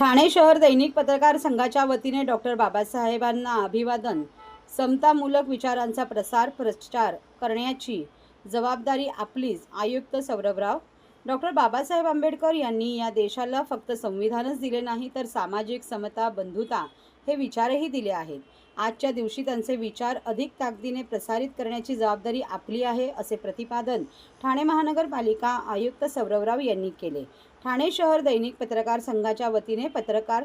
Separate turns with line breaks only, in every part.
ठाणे शहर दैनिक पत्रकार संघाच्या वतीने डॉक्टर बाबासाहेबांना अभिवादन. समतामूलक विचारांचा प्रसार प्रचार करण्याची जबाबदारी आपलीच आयुक्त सौरभराव. डॉक्टर बाबासाहेब आंबेडकर यांनी या देशाला फक्त संविधानच दिले नाही तर सामाजिक समता बंधुता हे विचारही दिले आहेत. आजच्या दिवशी त्यांचे विचार अधिक ताकदीने प्रसारित करण्याची जबाबदारी आपली आहे असे प्रतिपादन ठाणे महानगरपालिका आयुक्त सौरवराव यांनी केले. ठाणे शहर दैनिक पत्रकार संघाच्या वतीने पत्रकार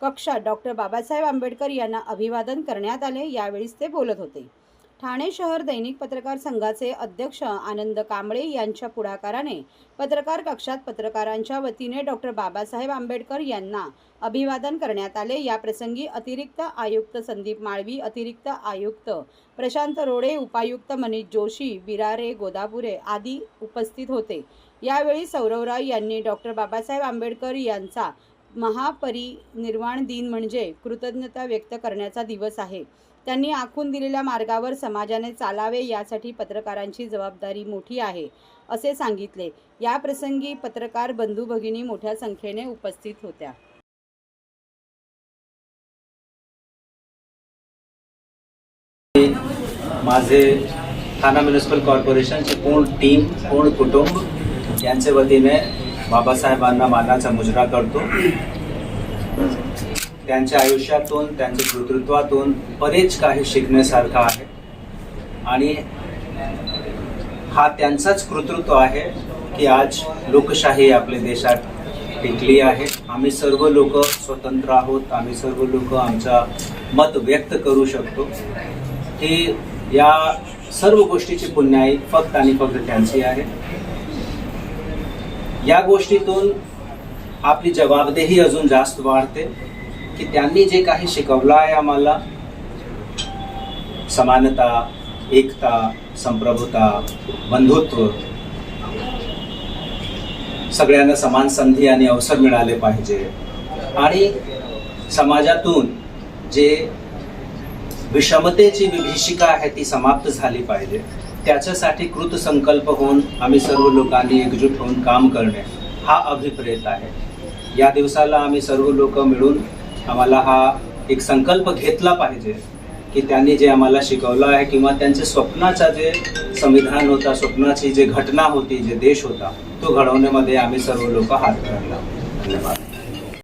कक्षात डॉक्टर बाबासाहेब आंबेडकर यांना अभिवादन करण्यात आले यावेळीच ते बोलत होते. ठाणे शहर दैनिक पत्रकार संघाचे अध्यक्ष आनंद कांबळे यांच्या पुढाकाराने पत्रकार कक्षात पत्रकारांच्या वतीने डॉक्टर बाबासाहेब आंबेडकर यांना अभिवादन करण्यात आले. या प्रसंगी अतिरिक्त आयुक्त संदीप माळवी अतिरिक्त आयुक्त प्रशांत रोडे उपायुक्त मनीष जोशी बिरारे गोदापुरे आदी उपस्थित होते. यावेळी सौरवराव यांनी डॉक्टर बाबासाहेब आंबेडकर यांचा महापरिनिर्वाण दिन म्हणजे कृतज्ञता व्यक्त करण्याचा दिवस आहे. त्यांनी आखून दिलेल्या मार्गावर समाजाने चालावे यासाठी पत्रकारांची जबाबदारी मोठी आहे असे सांगितले. या प्रसंगी पत्रकार बंधू भगिनी मोठ्या संख्येने उपस्थित होत्या.
माझे ठाणा म्युनिसिपल कॉर्पोरेशनची पूर्ण टीम पूर्ण कुटुंब यांच्या वतीने बाबासाहेबांना मानाचा मुजरा करतो. त्यांच्या आयुष्यातून त्यांच्या कृतृत्वातून बरेच काही शिकण्यासारखं आहे. आणि हा त्यांचाच कृतृत्व आहे की आज लोकशाही आपल्या देशात टिकली आहे. आम्ही सर्व लोक स्वतंत्र आहोत. आम्ही सर्व लोक आमचा मत व्यक्त करू शकतो. हे या सर्व गोष्टीची पुण्याई फक्त आणि फक्त त्यांची आहे. या गोष्टीतून आपली जबाबदेही अजून जास्त वाढते की त्यांनी जे काही शिकवलं आहे आम्हाला समानता एकता संप्रभुता बंधुत्व सगळ्यांना समान संधी आणि अवसर मिळाले पाहिजे. आणि समाजातून जे विषमतेची विभीषिका आहे ती समाप्त झाली पाहिजे. त्याच्यासाठी कृतसंकल्प होऊन आम्ही सर्व लोकांनी एकजूट होऊन काम करणे हा अभिप्रेत आहे. या दिवसाला आम्ही सर्व लोक मिळून आम्हाला हा एक संकल्प घेतला पाहिजे की त्यांनी जे आम्हाला शिकवलं आहे किंवा त्यांच्या स्वप्नाचा जे संविधान होता स्वप्नाची जे घटना होती जे देश होता तो घडवण्यामध्ये आम्ही सर्व लोक हात धरला. धन्यवाद.